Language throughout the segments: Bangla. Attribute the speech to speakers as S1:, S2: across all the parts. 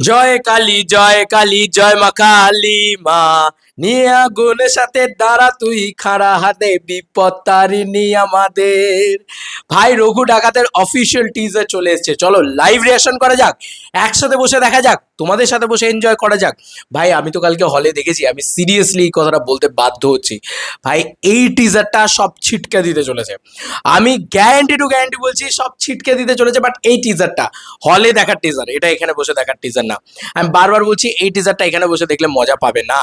S1: জয় কালী জয় কালী জয় মা কালী মা। নিয়ে আগুনের সাথে দাঁড়া, তুই খাড়া হাতে বিপদ তারিণী আমাদের। ভাই, রঘু ডাকাতের অফিসিয়াল টিজার চলে এসেছে। চলো লাইভ রিয়াকশন করা যাক। একসাথে বসে দেখা যাক। তোমাদের সাথে বসে এনজয় করা যাক। ভাই, আমি তো কালকে হলে দেখেছি, আমি সিরিয়াসলি এই কথাটা বলতে বাধ্য হচ্ছি। ভাই, এই টিজারটা সব ছিটকে দিতে চলেছে। আমি গ্যারান্টি টু গ্যারান্টি বলছি, সব ছিটকে দিতে চলেছে বাট এই টিজারটা হলে দেখার টিজার এটা এখানে বসে দেখার টিজার না। আমি বারবার বলছি, এই টিজারটা এখানে বসে দেখলে মজা পাবে না।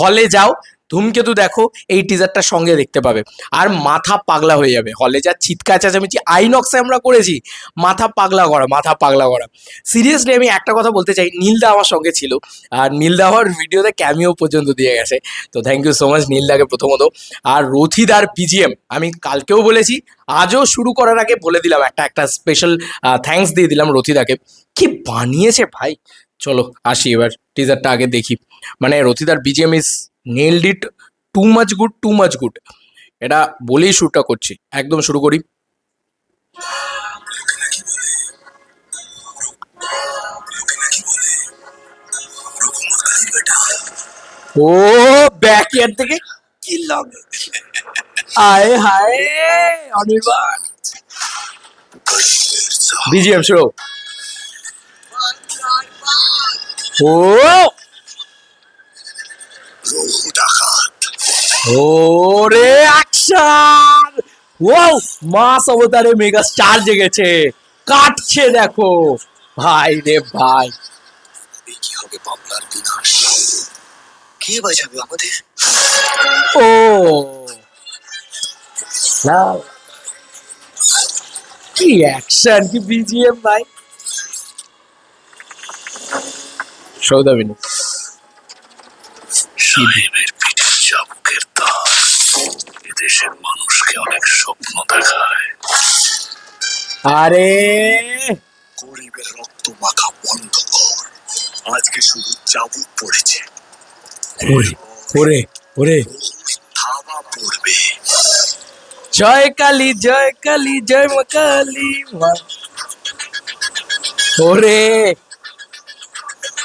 S1: হলে যাও, ধূমকেতু দেখো, এই টিজারটা সঙ্গে দেখতে পাবে। আর মাথা পাগলা হয়ে যাবে। হলে যা চিৎকার চেঁচামেচি আইনক্সে আমরা করেছি। মাথা পাগলা করা, মাথা পাগলা করা। সিরিয়াসলি আমি একটা কথা বলতে চাই, নীলদা আমার সঙ্গে ছিল। আর নীলদা আমার ভিডিওতে ক্যামিও পর্যন্ত দিয়ে গেছে। তো থ্যাংক ইউ সো মাচ নীলদাকে প্রথমত। আর রথিদার বিজিএম আমি কালকেও বলেছি, আজও শুরু করার আগে বলে দিলাম, একটা একটা স্পেশাল থ্যাঙ্কস দিয়ে দিলাম রথিদাকে কি বানিয়েছে ভাই? চলো, আসি এবার টিজারটা আগে দেখি। মানে রথিদার BGM is nailed it too much good too much good এটা বলেই শ্যুটটা করছি। একদম শুরু করি। ও ব্যাকয়ার্ড থেকে কি লাগে আয় হায়, অনির্বাণ। বিজিএম শুরু। ও!
S2: রঘু ডাকাত
S1: ওরে অ্যাকশন ওয়াও মাস অবতারে মেগা স্টার জেগেছে। কাটছে দেখো। ভাই রে ভাই।
S2: কি হবে বাংলার বিনাশ? কে বাঁচাবে আমাদের?
S1: ও। না। কি অ্যাকশন কি বিজিএম ভাই? সৌদামিনী।
S2: সাহেবের পিঠে চাবুকের দাগ এদেশের মানুষকে অনেক স্বপ্ন দেখায়।
S1: আরে!
S2: গরিবের রক্ত মাখা বন্ধ কর। আজকে শুধু চাবুক পড়েছে।
S1: ওরে ওরে
S2: থাবা পড়বে।
S1: জয় কালী জয় কালী জয় মা কালী মা। ওরে!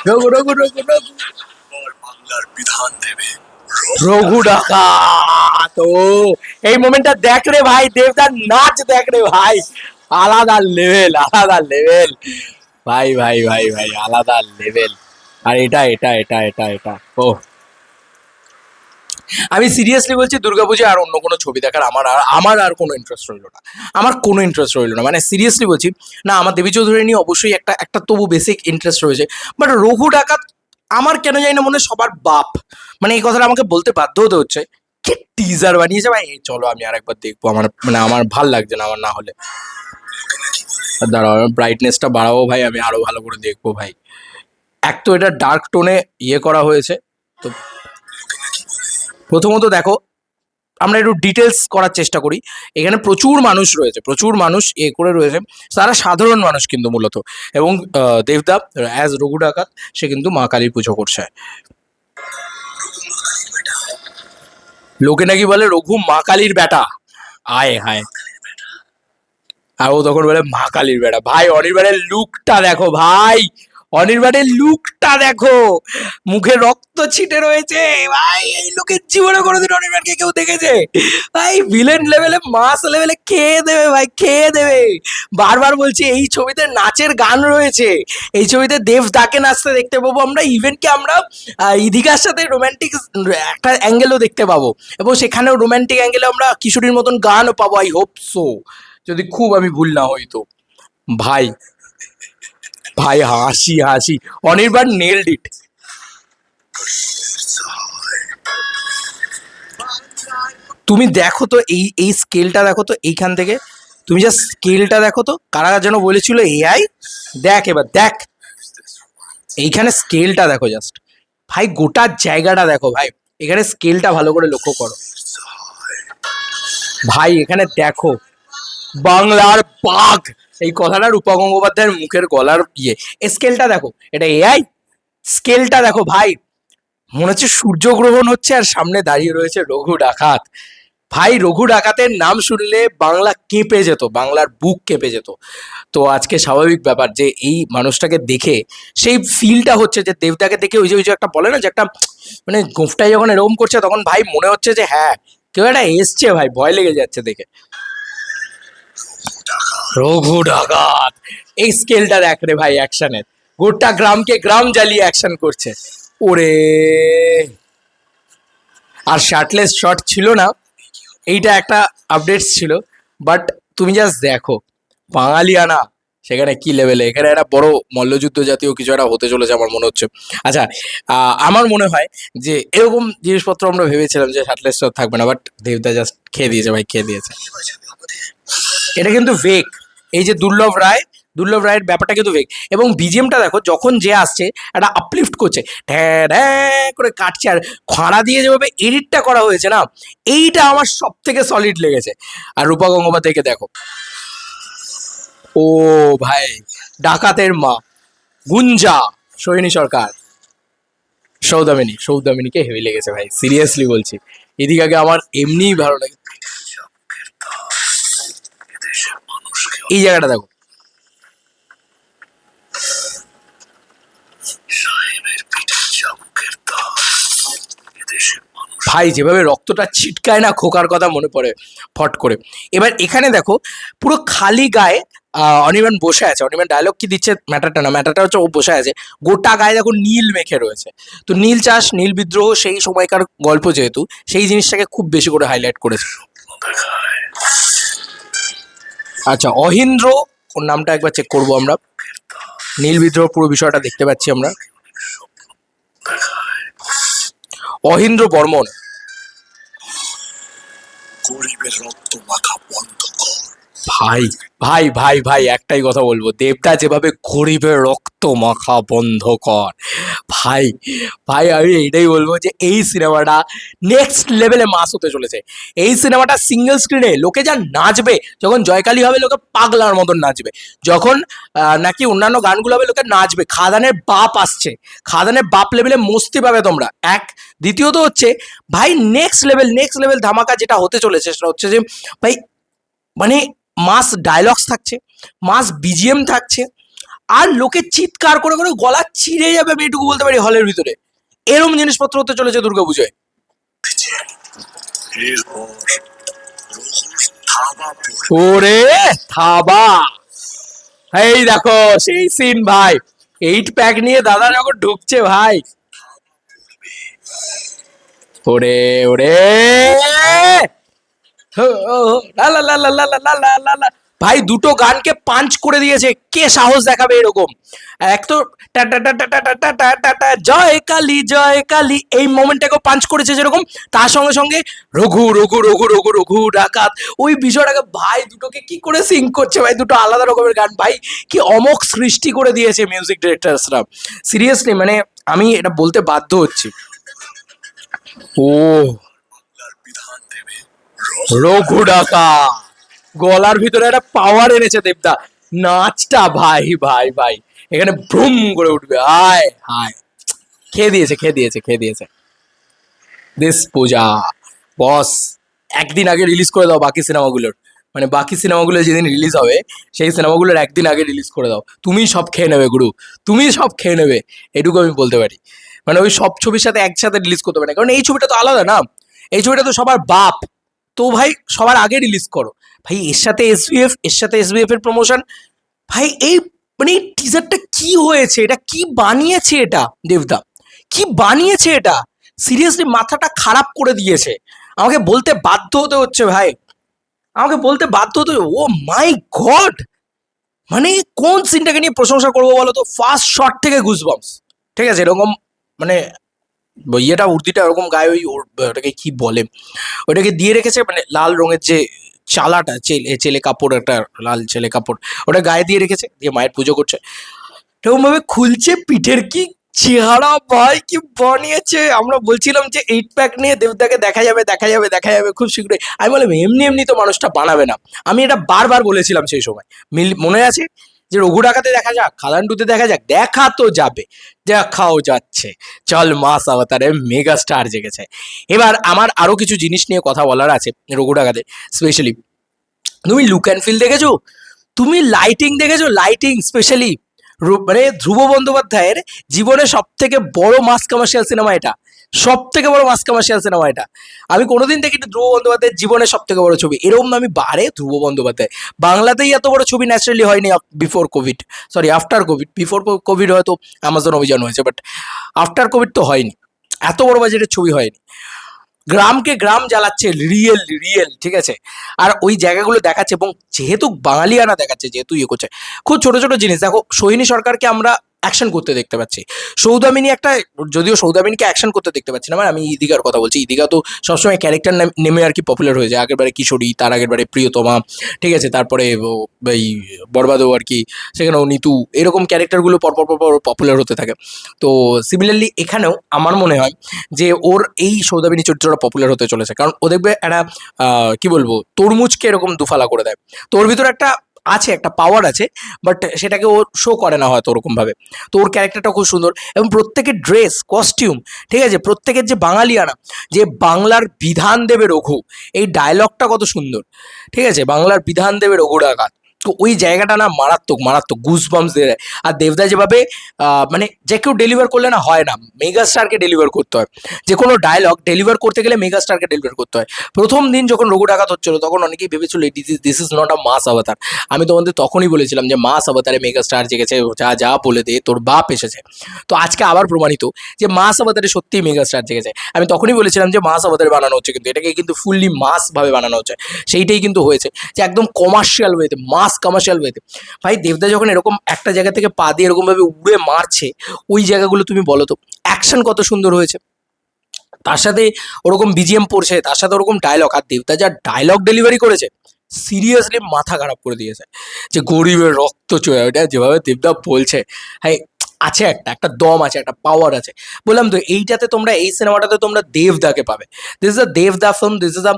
S1: রঘু রঘু রঘু রঘু।
S2: বিধান দেবে।
S1: এই মোমেন্টটা দেখ রে ভাই, দেবদার নাচ দেখ রে ভাই। আলাদা লেভেল আলাদা লেভেল ভাই ভাই ভাই ভাই, আলাদা লেভেল আর এটা এটা এটা এটা এটা। ও আমি সিরিয়াসলি বলছি দুর্গাপূজা আর অন্য কোনো ছবি দেখার আমার আর আমার আর কোনো ইন্টারেস্ট রইল না। আমার কোনো ইন্টারেস্ট রইল না। মানে সিরিয়াসলি বলছি, না, আমার দেবী চৌধুরী নিয়ে অবশ্যই একটা একটা তবু বেসিক ইন্টারেস্ট রয়েছে। বাট রঘু ডাকাত আমার কেন জানি না মনে সবার বাপ। মানে এই কথাটা আমাকে বলতে বাধ্য হতে হচ্ছে। কে টিজার বানিয়েছে ভাই? এই চলো আমি আর একবার দেখব। আমার মানে আমার ভালো লাগছে না আমার না হলে। দাঁড়াও ব্রাইটনেসটা বাড়াবো ভাই, আমি আরও ভালো করে দেখব ভাই। এক তো এটা ডার্ক টোনে ইয়ে করা হয়েছে। তো প্রথমত দেখো আমরা একটু ডিটেলস করার চেষ্টা করি। এখানে প্রচুর মানুষ রয়েছে, প্রচুর মানুষ এ করে রয়েছে। তারা সাধারণ মানুষ কিন্তু মূলত। এবং দেবদা অ্যাজ রঘু ডাকাত, সে কিন্তু মা কালীর পুজো করছে। লোকে নাকি বলে, রঘু মা কালীর বেটা। আয়, হায়। আর ও তখন বলে, মা কালীর বেটা। ভাই, অনির্বাণের লুকটা দেখো, ভাই। অনির্বাণের লুকটা দেখো। মুখে রক্ত ছিটে রয়েছে। ভাই, এই লোকের জীবনে কোনোদিন অনির্বাণকে কেউ দেখেছে। ভাই ভিলেন লেভেলে মাস লেভেলে খেয়ে দেবে ভাই, খেয়ে দেবে। বারবার বলছি, এই ছবিতে নাচের গান রয়েছে। এই ছবিতে দেব দাকে নাচতে দেখতে পাবো আমরা ইভেন কি আমরা ইধিকার সাথে রোমান্টিক একটা অ্যাঙ্গেলও দেখতে পাবো। এবং সেখানেও রোমান্টিক অ্যাঙ্গেলে আমরা কিশোরীর মতন গানও পাবো আই হোপ সো যদি খুব আমি ভুল না হইতো ভাই ভাই, হাসি হাসি। অনির্বাণ নেলড ইট তুমি দেখো তো এই এই স্কেলটা দেখো তো এইখান থেকে। তুমি যা স্কেলটা দেখো তো, কারা যেন বলেছিল এআই দেখ এবার, দেখ। এইখানে স্কেলটা দেখো জাস্ট ভাই, গোটা জায়গাটা দেখো ভাই। এখানে স্কেলটা ভালো করে লক্ষ্য করো। ভাই, এখানে দেখো। বাংলার বাঘ। এই কথাটা রূপা গঙ্গোপাধ্যায়ের মুখের গলার ইয়ে। স্কেলটা দেখো, এটা এআই স্কেলটা দেখো ভাই। মনে হচ্ছে সূর্যগ্রহণ হচ্ছে আর সামনে দাঁড়িয়ে রয়েছে রঘু ডাকাত। ভাই, রঘু ডাকাতের নাম শুনলে বাংলা কেঁপে যেত, বাংলার বুক কেঁপে যেত। তো আজকে স্বাভাবিক ব্যাপার যে এই মানুষটাকে দেখে, সেই ফিলটা হচ্ছে যে দেবদাকে দেখে ওই যে ওই যে একটা বলে না যে একটা মানে গোফটাই যখন এরকম করছে, তখন ভাই মনে হচ্ছে যে হ্যাঁ কেউ একটা এসছে ভাই, ভয় লেগে যাচ্ছে দেখে। রঘু এই স্কেলটা দেখ রে ভাই অ্যাকশনের গোটা গ্রামকে গ্রাম জ্বালিয়ে অ্যাকশন করছে। ওরে! আর শার্টলেস শট ছিল না। এইটা একটা আপডেটস ছিল। বাট তুমি জাস্ট দেখো বাঙালিয়ানা সেখানে কি লেভেলে এখানে একটা বড় মল্লযুদ্ধ জাতীয় কিছু একটা হতে চলেছে আমার মনে হচ্ছে। আচ্ছা আমার মনে হয় যে এরকম জিনিসপত্র আমরা ভেবেছিলাম যে শার্টলেস শট থাকবে না বাট দেবদা জাস্ট খেয়ে দিয়েছে ভাই, খেয়ে দিয়েছে। এটা কিন্তু ভেক এই যে দুর্লভ রায়, দুর্লভ রায়ের ব্যাপারটা কিন্তু ভেক এবং বিজিএমটা দেখো, যখন যে আসছে, একটা আপলিফট করছে, ঢ্যাঁ ঢ্যাঁ করে কাটছে, আর খাড়া দিয়ে যেভাবে এডিটটা করা হয়েছে না, এইটা আমার সব থেকে সলিড লেগেছে। আর রূপা গঙ্গোপাধ্যায়কে দেখো। ও ভাই, ডাকাতের মা, গুঞ্জা সোহিনী সরকার। সৌদামিনী, সৌদামিনীকে হেভি লেগেছে ভাই সিরিয়াসলি বলছি। এদিকে আগে আমার এমনিই ভালো লাগে। এই জায়গাটা দেখো। ভাই যেভাবে রক্তটা ছিটকায় না খোকার কথা মনে পড়ে ফট করে। এবার এখানে দেখো পুরো খালি গায়ে অনির্বাণ বসে আছে। অনির্বাণ ডায়লগ কি দিচ্ছে ম্যাটারটা না ম্যাটারটা হচ্ছে ও বসে আছে। গোটা গায়ে দেখো নীল মেখে রয়েছে। তো নীল চাষ নীল বিদ্রোহ সেই সময়কার গল্প যেহেতু সেই জিনিসটাকে খুব বেশি করে হাইলাইট করেছে।
S2: দেখায়
S1: আচ্ছা অহিন্দ্র, ওর নামটা একবার চেক করব আমরা। নীল বিদ্রোহ, পুরো বিষয়টা দেখতে পাচ্ছি আমরা। অহিন্দ্র বর্মন।
S2: গরিবের রক্ত মাখা বন্ধ।
S1: ভাই ভাই ভাই ভাই, একটাই কথা বলব। দেবদা যেভাবে গরিবের রক্ত মাখা বন্ধ কর। ভাই ভাই, আমি এটাই বলব যে এই সিনেমাটা নেক্সট লেভেলে মাস হতে চলেছে। এই সিনেমাটা সিঙ্গেল স্ক্রিনে লোকে যা নাচবে, যখন জয়কালী হবে, লোকে পাগলার মতন নাচবে। যখন নাকি অন্যান্য গানগুলো হবে, লোকে নাচবে। খাদানের বাপ আসছে। খাদানের বাপ লেভেলে মস্তি পাবে তোমরা। এক। দ্বিতীয়ত হচ্ছে, ভাই নেক্সট লেভেল নেক্সট লেভেল ধামাকা যেটা হতে চলেছে, সেটা হচ্ছে যে, ভাই মানে মাস ডায়লগস থাকছে, মাস বিজিএম থাকছে, আর লোকে চিৎকার করে করে গলা চিড়ে যাবে আমি এটুকু বলতে পারি হলের ভিতরে। এরম জিনিসপত্র হতে চলেছে দুর্গাপুজোয়।
S2: থাবা পড়ে
S1: ওরে থাবা! এই দেখো, সেই সিন ভাই। এইট প্যাক নিয়ে দাদা যখন ঢুকছে ভাই। ওরে ওরে! ভাই দুটো গানকে পাঞ্চ করে দিয়েছে কে সাহস দেখাবে এরকম এক তো জয় কালী জয় কালী এই মোমেন্টটাকে পাঞ্চ করেছে যেরকম তার সঙ্গে সঙ্গে রঘু রঘু রঘু রঘু রঘু ডাকাত ওই বিষয়টাকে ভাই দুটোকে কি করে সিং করছে ভাই দুটো আলাদা রকমের গান ভাই কি অমক সৃষ্টি করে দিয়েছে মিউজিক ডিরেক্টরসরা সিরিয়াসলি মানে আমি এটা বলতে বাধ্য হচ্ছি ও রঘু ডাকা গলার ভিতরে একটা পাওয়ার এনেছে দেবদা। নাচটা ভাই ভাই ভাই। এখানে ভ্রুম করে উঠবে। আয় হায়। খেয়ে দিয়েছে খেয়ে দিয়েছে খেয়ে দিয়েছে। দিস পূজা। বস একদিন আগে রিলিজ করে দাও বাকি সিনেমাগুলোর মানে বাকি সিনেমাগুলো যেদিন রিলিজ হবে, সেই সিনেমাগুলোর একদিন আগে রিলিজ করে দাও। তুমি সব খেয়ে নেবে, গুরু। তুমি সব খেয়ে নেবে। এটুকু আমি বলতে পারি। মানে ওই সব ছবির সাথে একসাথে রিলিজ করতে পারে কারণ এই ছবিটা তো আলাদা না। এই ছবিটা তো সবার বাপ। তো ভাই, সবার আগে রিলিজ করো। ভাই, এর সাথে এসবিএফ এর সাথে এসবিএফ এর প্রমোশন ভাই, এই মানে এই টিজারটা কি হয়েছে? এটা কি বানিয়েছে এটা, দেবদা? কি বানিয়েছে এটা? সিরিয়াসলি মাথাটা খারাপ করে দিয়েছে। আমাকে বলতে বাধ্য হতে হচ্ছে ভাই। আমাকে বলতে বাধ্য হতে ও মাই গড মানে কোন সিনটাকে নিয়ে প্রশংসা করব বলো তো? ফার্স্ট শট থেকে গুজবাম্স ঠিক আছে, এরকম মানে ইয়েটা, উর্দিটা ওরকম গায়ে ওই ওটাকে কি বলে, ওটাকে দিয়ে রেখেছে মানে লাল রঙের যে চালাটা, চেলে চেলে কাপড় একটা, লাল ছেলে কাপড়, ওটা গায়ে দিয়ে রেখেছে, দিয়ে মায়ের পুজো করছে। এরকম ভাবে খুলছে পিঠের কি চেহারা, ভাই, কি বানিয়েছে। আমরা বলছিলাম যে এইট প্যাক নিয়ে দেবদাকে দেখা যাবে দেখা যাবে দেখা যাবে খুব শীঘ্রই। আমি বললাম, এমনি এমনি তো মানুষটা বানাবে না। আমি এটা বারবার বলেছিলাম সেই সময়। মিল, মনে আছে? যে রঘু ডাকাতে দেখা যাক খাদান দেখা যাক, দেখা তো যাবে, দেখাও যাচ্ছে। চল মাস আবতারে মেগা স্টার জেগেছে। এবার আমার আরও কিছু জিনিস নিয়ে কথা বলার আছে রঘু ডাকাতে স্পেশালি তুমি লুক অ্যান্ড ফিল দেখেছ? তুমি লাইটিং দেখেছ? লাইটিং স্পেশালি মানে ধ্রুব বন্দ্যোপাধ্যায়ের জীবনে সব থেকে বড় মাস কমার্শিয়াল সিনেমা এটা। সব থেকে বড় মাস কমার্শিয়াল সিনেমা এটা। আমি কোনোদিন দেখিনি ধ্রুব বন্দ্যোপাধ্যায়ের জীবনে সব থেকে বড় ছবি। এরকম আমি বারে ধ্রুব বন্দ্যোপাধ্যায়। বাংলাতেই এত বড় ছবি ন্যাচারালি হয়নি before COVID sorry after COVID before COVID হয়তো অ্যামাজন অভিযান হয়েছে বাট আফটার কোভিড তো হয়নি। এত বড় বাজেটের ছবি হয়নি। গ্রামকে গ্রাম জ্বালাচ্ছে রিয়েল রিয়েল ঠিক আছে? আর ওই জায়গাগুলো দেখাচ্ছে এবং যেহেতু বাঙালিয়ানা দেখাচ্ছে, যেহেতু ইয়ে করছে। খুব ছোট ছোট জিনিস। দেখো সোহিনী সরকারকে আমরা অ্যাকশন করতে দেখতে পাচ্ছি। সৌদামিনী একটা, যদিও সৌদামিনীকে অ্যাকশন করতে দেখতে পাচ্ছি না মানে আমি ইদিকার কথা বলছি। ইদিকা তো সবসময় ক্যারেক্টার নেমে আর কি পপুলার হয়ে যায়। আগের বারে কিশোরী, তার আগের বারে প্রিয়তমা, ঠিক আছে? তারপরে এই বরবাদও আর কি, সেখানেও নিতু, এরকম ক্যারেক্টারগুলো পরপর পরপর পপুলার হতে থাকে। তো সিমিলারলি এখানেও আমার মনে হয় যে ওর এই সৌদামিনী চরিত্রটা পপুলার হতে চলেছে। কারণ ও দেখবে একটা কি বলব, তরমুজকে এরকম দুফালা করে দেয়। তো ওর ভিতরে একটা আছে, একটা পাওয়ার আছে বাট সেটাকে ও শো করে না হয়তো ওরকমভাবে। তো ওর ক্যারেক্টারটা খুব সুন্দর এবং প্রত্যেকের ড্রেস কস্টিউম ঠিক আছে? প্রত্যেকের যে বাঙালিয়ানা, যে বাংলার বিধান দেবে রঘু, এই ডায়লগটা কত সুন্দর, ঠিক আছে? বাংলার বিধান দেবে রঘু ডাকাত তো ওই জায়গাটা না মারাত্মক মারাত্মক গুস বামস দিয়ে দেয়। আর দেবদা যেভাবে মানে যে কেউ ডেলিভার করলে না হয় না মেগা স্টারকে ডেলিভার করতে হয়। যে কোনো ডায়লগ ডেলিভার করতে গেলে মেগা স্টারকে ডেলিভার করতে হয়। প্রথম দিন যখন রঘু ডাকাত হচ্ছিল, তখন অনেকেই ভেবেছিল this is this is not a mass অবতার আমি তোমাদের তখনই বলেছিলাম যে মাস অবতারে মেগা স্টার জেগেছে, যা যা বলে দে, তোর বাপ এসেছে। তো আজকে আবার প্রমাণিত যে মাস অবতারে সত্যিই মেগা স্টার জেগেছে। আমি তখনই বলেছিলাম যে মাস অবতারে বানানো হচ্ছে কিন্তু, এটাকে কিন্তু ফুললি মাস ভাবে বানানো হচ্ছে। সেইটাই কিন্তু হয়েছে। যে একদম কমার্শিয়াল ওয়েতে মাস কমার্শিয়াল ওয়েতে ভাই, দেবদা যখন এরকম একটা জায়গা থেকে পা দিয়ে এরকমভাবে উড়ে মারছে, ওই জায়গাগুলো তুমি বলো তো অ্যাকশন কত সুন্দর হয়েছে। তার সাথে ওরকম বিজিএম পড়ছে, তার সাথে ওরকম ডায়লগ আর দেবদা যা ডায়লগ ডেলিভারি করেছে সিরিয়াসলি মাথা খারাপ করে দিয়েছে। যে গরিবের রক্ত চোয়া ওটা যেভাবে দেবদা বলছে হ্যাঁ আছে একটা একটা দম আছে, একটা পাওয়ার আছে। বললাম তো, এইটাতে তোমরা, এই সিনেমাটাতে তোমরা দেবদাকে পাবে। দিস ইজ আ দেবদা ফিল্ম দিস ইজ আ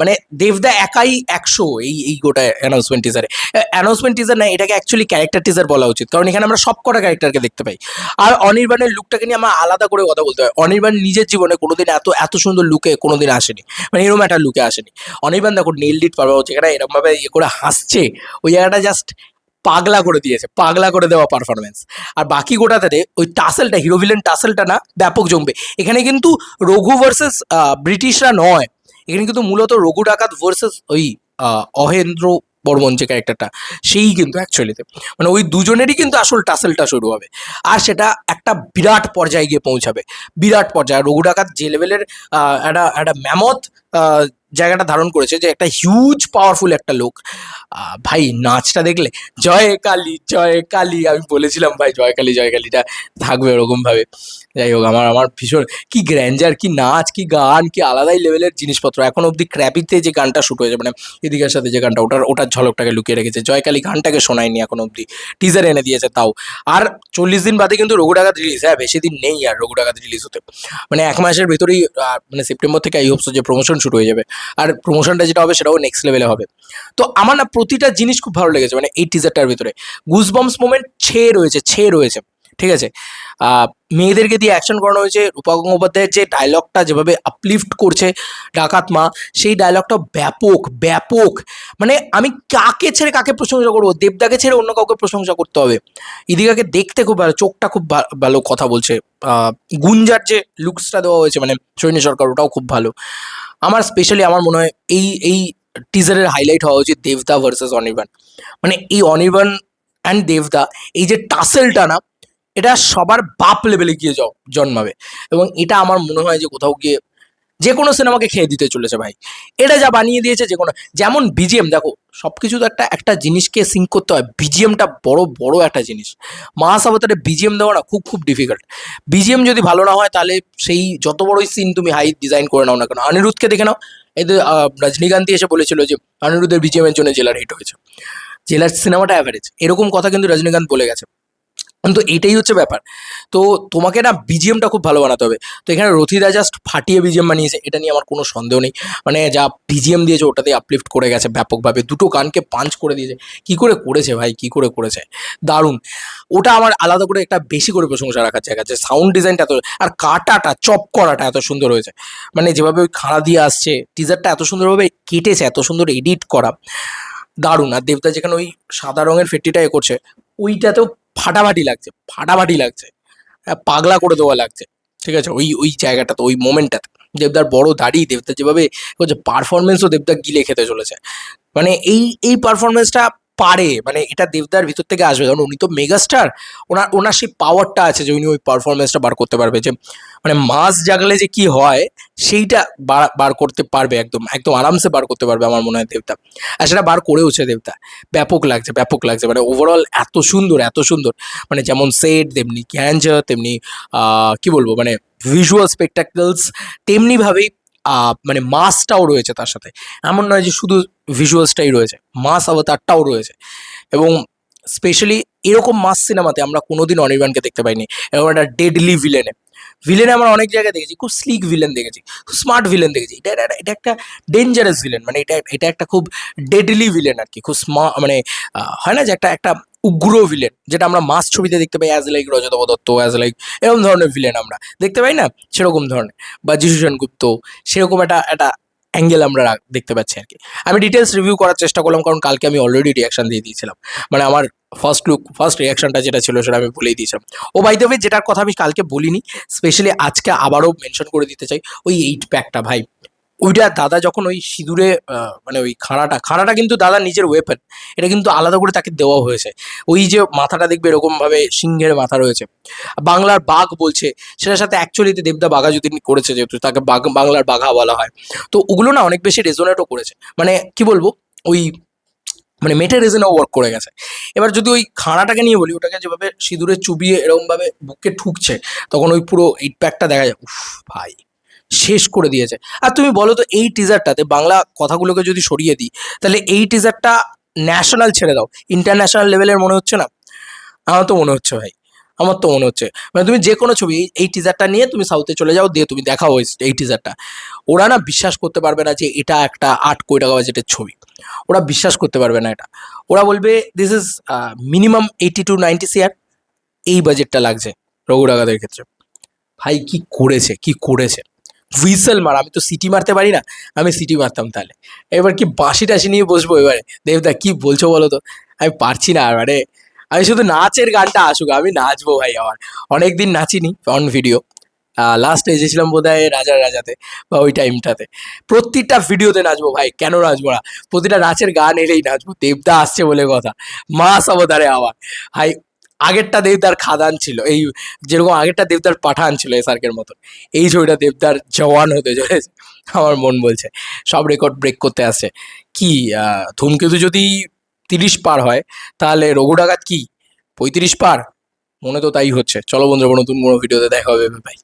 S1: মানে দেবদা একাই একশো এই এই গোটা অ্যানাউন্সমেন্ট টিজারে অ্যানাউন্সমেন্ট টিজার না, এটাকে অ্যাকচুয়ালি ক্যারেক্টার টিজার বলা উচিত, কারণ এখানে আমরা সব কটা ক্যারেক্টারকে দেখতে পাই। আর অনির্বাণের লুকটাকে নিয়ে আমার আলাদা করে কথা বলতে হয়। অনির্বাণ নিজের জীবনে কোনোদিন এত এত সুন্দর লুকে কোনোদিন আসেনি। মানে এরকম একটা লুকে আসেনি। অনির্বাণ দেখো নেল ডিট পারব যেখানে এরকমভাবে ইয়ে করে হাসছে। ওই জায়গাটা জাস্ট পাগলা করে দিয়েছে, পাগলা করে দেওয়া পারফরমেন্স আর বাকি গোটাতে ওই টাসেলটা হিরো ভিলেন টাসেলটা না, ব্যাপক জমবে। এখানে কিন্তু রঘু ভার্সেস ব্রিটিশরা নয়। এখানে কিন্তু মূলত রঘু ডাকাত ভার্সেস ওই অহেন্দ্র বর্মন যে ক্যারেক্টারটা সেই কিন্তু অ্যাকচুয়ালিতে মানে ওই দুজনেরই কিন্তু আসল টাসেলটা শুরু হবে। আর সেটা একটা বিরাট পর্যায়ে গিয়ে পৌঁছাবে। বিরাট পর্যায়ে। রঘু ডাকাত যে লেভেলের একটা একটা ম্যামথ জায়গাটা ধারণ করেছে যে একটা হিউজ পাওয়ারফুল একটা লোক। ভাই, নাচটা দেখলে, জয় কালী জয় কালী, আমি বলেছিলাম ভাই, জয় কালী, জয় কালীটা থাকবে ওরকম ভাবে যাই হোক, আমার আমার ভীষণ, কি গ্র্যান্ডার কি নাচ, কি গান, কি আলাদাই লেভেলের জিনিসপত্র। এখন অবধি ক্র্যাপিতে যে গানটা শুট হয়েছে মানে এদিকের সাথে যে গানটা, ওটার ওটার ঝলকটাকে লুকিয়ে রেখেছে। জয়কালী গানটাকে শোনায়নি এখন অবধি। টিজার এনে দিয়েছে তাও। আর চল্লিশ দিন বাদে কিন্তু রঘু ডাকাত রিলিজ হ্যাঁ বেশি দিন নেই আর রঘু ডাকাত রিলিজ হতে। মানে এক মাসের ভেতরেই মানে সেপ্টেম্বর থেকে আই হোপস যে প্রমোশন শুরু হয়ে যাবে। আর প্রমোশনটা যেটা হবে সেটাও নেক্সট লেভেলে হবে। তো আমার না প্রতিটা জিনিস খুব ভালো লেগেছে মানে এই টিজারটার ভিতরে। গুজবম্স মোমেন্ট ছে রয়েছে ছে রয়েছে, ঠিক আছে? মেয়েদেরকে দিয়ে অ্যাকশন করানো হয়েছে, রূপা গঙ্গোপাধ্যায়ের যে ডায়লগটা যেভাবে আপলিফট করছে ডাকাত মা, সেই ডায়লগটা ব্যাপক ব্যাপক। মানে আমি কাকে ছেড়ে কাকে প্রশংসা করব? দেবদাকে ছেড়ে অন্য কাউকে প্রশংসা করতে হবে। ইদিকাকে দেখতে খুব ভালো, চোখটা খুব ভালো কথা বলছে। গুঞ্জার যে লুকসটা দেওয়া হয়েছে মানে সৈন্য সরকার, ওটাও খুব ভালো। আমার স্পেশালি আমার মনে হয় এই এই টিজারের হাইলাইট হওয়া উচিত দেবদা ভার্সেস অনির্বাণ। মানে এই অনির্বাণ অ্যান্ড দেবদা, এই যে টাসেলটা না, এটা সবার বাপ লেভেলে গিয়ে জন্মাবে। এবং এটা আমার মনে হয় যে কোথাও গিয়ে যে কোনো সিনেমাকে খেয়ে দিতে চলেছে ভাই। এটা যা বানিয়ে দিয়েছে যে কোনো যেমন বিজিএম দেখো সব কিছু তো একটা একটা জিনিসকে সিঙ্ক করতে হয়। বিজিএমটা বড় বড় একটা জিনিস। মাস অবতারে বিজিএম দেওয়া না খুব খুব ডিফিকাল্ট বিজিএম যদি ভালো না হয়, তাহলে সেই যত বড়ই সিন তুমি হাই ডিজাইন করে নাও না কেন। অনিরুদ্ধকে দেখে নাও। এদের রজনীকান্তি এসে বলেছিল যে, অনিরুদ্ধের বিজিএমের জন্য জেলার হিট হয়েছে। জেলার সিনেমাটা অ্যাভারেজ এরকম কথা কিন্তু রজনীকান্ত বলে গেছে। কিন্তু এটাই হচ্ছে ব্যাপার। তো তোমাকে না বিজিএমটা খুব ভালো বানাতে হবে। তো এখানে রথিদা জাস্ট ফাটিয়ে বিজিএম বানিয়েছে, এটা নিয়ে আমার কোনো সন্দেহ নেই। মানে যা বিজিএম দিয়েছে ওটাতে আপলিফ্ট করে গেছে ব্যাপকভাবে। দুটো গানকে পাঞ্চ করে দিয়েছে। কি করে করেছে ভাই? কি করে করেছে? দারুণ। ওটা আমার আলাদা করে একটা বেশি করে প্রশংসা রাখার জায়গা আছে। সাউন্ড ডিজাইনটা এত আর কাটাটা, চপ করাটা এত সুন্দর হয়েছে। মানে যেভাবে ওই খাড়া দিয়ে আসছে টিজারটা এত সুন্দরভাবে কেটেছে, এত সুন্দর এডিট করা। দারুণ। আর দেবদা যেখানে ওই সাদা রঙের ফেট্টিটা এ করছে, ওইটাতেও ফাটাফাটি লাগছে ফাটাফাটি লাগছে। হ্যাঁ, পাগলা করে দেওয়া লাগছে। ঠিক আছে? ওই ওই জায়গাটাতে ওই মোমেন্টটাতে। দেবদার বড় দাড়ি দেবদার যেভাবে হচ্ছে পারফরমেন্সও দেবদার গিলে খেতে চলেছে। মানে এই এই পারফরমেন্সটা পারে মানে এটা দেবদার ভিতর থেকে আসবে। কারণ উনি তো মেগাস্টার। ওনার ওনার সেই পাওয়ারটা আছে যে উনি ওই পারফরমেন্সটা বার করতে পারবে। যে মানে মাস জাগলে যে কি হয়, সেইটা বার করতে পারবে একদম একদম আরামসে বার করতে পারবে আমার মনে হয় দেবতা আর সেটা বার করেওছে দেবতা ব্যাপক লাগছে ব্যাপক লাগছে। মানে ওভারঅল এত সুন্দর এত সুন্দর। মানে যেমন সেট তেমনি ক্যাঞ্জার তেমনি কি বলব? মানে ভিজুয়াল স্পেকটাকলস তেমনিভাবেই মানে মাসটাও রয়েছে তার সাথে। এমন নয় যে শুধু ভিজুয়ালসটাই রয়েছে, মাস অবতারটাও রয়েছে। এবং স্পেশালি এরকম মাস সিনেমাতে আমরা কোনোদিন অনির্বাণকে দেখতে পাইনি। এবং একটা ডেডলি ভিলেনে ভিলেনে আমরা অনেক জায়গায় দেখেছি, খুব স্লিক ভিলেন দেখেছি, খুব স্মার্ট ভিলেন দেখেছি। এটা এটা এটা একটা ডেঞ্জারাস ভিলেন মানে এটা এটা একটা খুব ডেডলি ভিলেন আর কি, খুব স্মার্ট মানে হয় না যে একটা একটা উগ্র ভিলেন যেটা আমরা মাস ছবিতে দেখতে পাই as like Rajatava Dutta as like এরকম ধরনের ভিলেন আমরা। দেখতে পাই না? সেরকম ধরনের। বা যিশু গুপ্ত সেরকম একটা একটা অ্যাঙ্গেল আমরা দেখতে পাচ্ছি আর কি। আমি ডিটেলস রিভিউ করার চেষ্টা করলাম, কারণ কালকে আমি অলরেডি রিয়াকশান দিয়ে দিয়েছিলাম। মানে আমার ফার্স্ট লুক ফার্স্ট রিয়াকশানটা যেটা ছিল সেটা আমি বলেই দিয়েছিলাম। ও বাই দেবে যেটার কথা আমি কালকে বলিনি স্পেশালি আজকে আবারও মেনশন করে দিতে চাই, ওই এইট প্যাকটা ভাই। ওইটা দাদা যখন ওই সিঁদুরে মানে ওই খাড়াটা খাড়াটা কিন্তু দাদা নিজের ওয়েপেন এটা কিন্তু আলাদা করে তাকে দেওয়া হয়েছে। ওই যে মাথাটা দেখবে এরকমভাবে সিংহের মাথা রয়েছে। বাংলার বাঘ বলছে, সেটার সাথে অ্যাকচুয়ালিতে দেবদা বাঘা যদি করেছে যেহেতু, তাকে বাঘ, বাংলার বাঘা বলা হয়। তো ওগুলো না অনেক বেশি রেজোনেটও করেছে। মানে কি বলব, ওই মানে মেটে রেজনেও ওয়ার্ক করে গেছে। এবার যদি ওই খাঁড়াটাকে নিয়ে বলি, ওটাকে যেভাবে সিঁদুরে চুবিয়ে এরকমভাবে বুকে ঠুকছে, তখন ওই পুরো এইট প্যাকটা দেখা যায়, উফ, ভাই। শেষ করে দিয়েছে। আর তুমি বলো তো, এই টিজারটাতে বাংলা কথাগুলোকে যদি সরিয়ে দিই, তাহলে এই টিজারটা ন্যাশনাল ছেড়ে দাও। ইন্টারন্যাশনাল লেভেলের মনে হচ্ছে না? আমার তো মনে হচ্ছে ভাই। আমার তো মনে হচ্ছে। মানে তুমি যে কোনো ছবি, এই- টিজারটা নিয়ে তুমি সাউথে চলে যাও, দিয়ে তুমি দেখাও এই- টিজারটা ওরা না বিশ্বাস করতে পারবে না যে এটা একটা আট কোটি টাকা বাজেটের ছবি। ওরা বিশ্বাস করতে পারবে না এটা। ওরা বলবে this is minimum eighty to ninety CR এই বাজেটটা লাগছে রঘু ডাকাতের ক্ষেত্রে। ভাই, কি করেছে? কি করেছে? হুইসেল মার, আমি তো সিটি মারতে পারি না, আমি সিটি মারতাম তাহলে। এবার কি বাঁশি টাসি নিয়ে বসবো এবারে? দেবদা, কি বলছো বলো তো? আমি পারছি না মানে আমি শুধু নাচের গানটা আসুক, আমি নাচবো ভাই আমার। অনেকদিন নাচিনি অন ভিডিও লাস্ট এসেছিলাম বোধ হয় রাজার রাজাতে, বা ওই টাইমটাতে প্রত্যেকটা ভিডিওতে নাচবো ভাই, কেন নাচবো না? প্রতিটা নাচের গান এলেই নাচবো। দেবদা আসছে বলে কথা। মাস অবতারে আবার ভাই আগেরটা দেবদার খাদান ছিল, এই যেরকম আগেরটা দেবদার পাঠান ছিল এসআরকের মতন, এই ছবিটা দেবদার জওয়ান হতে চলেছে, আমার মন বলছে, সব রেকর্ড ব্রেক করতে আসছে। কি ধূমকেতু যদি তিরিশ পার হয়, তাহলে রঘু ডাকাত কি? পঁয়ত্রিশ পার? মনে তো তাই হচ্ছে। চলো বন্ধুরা, নতুন কোনো ভিডিওতে দেখা হবে ভাই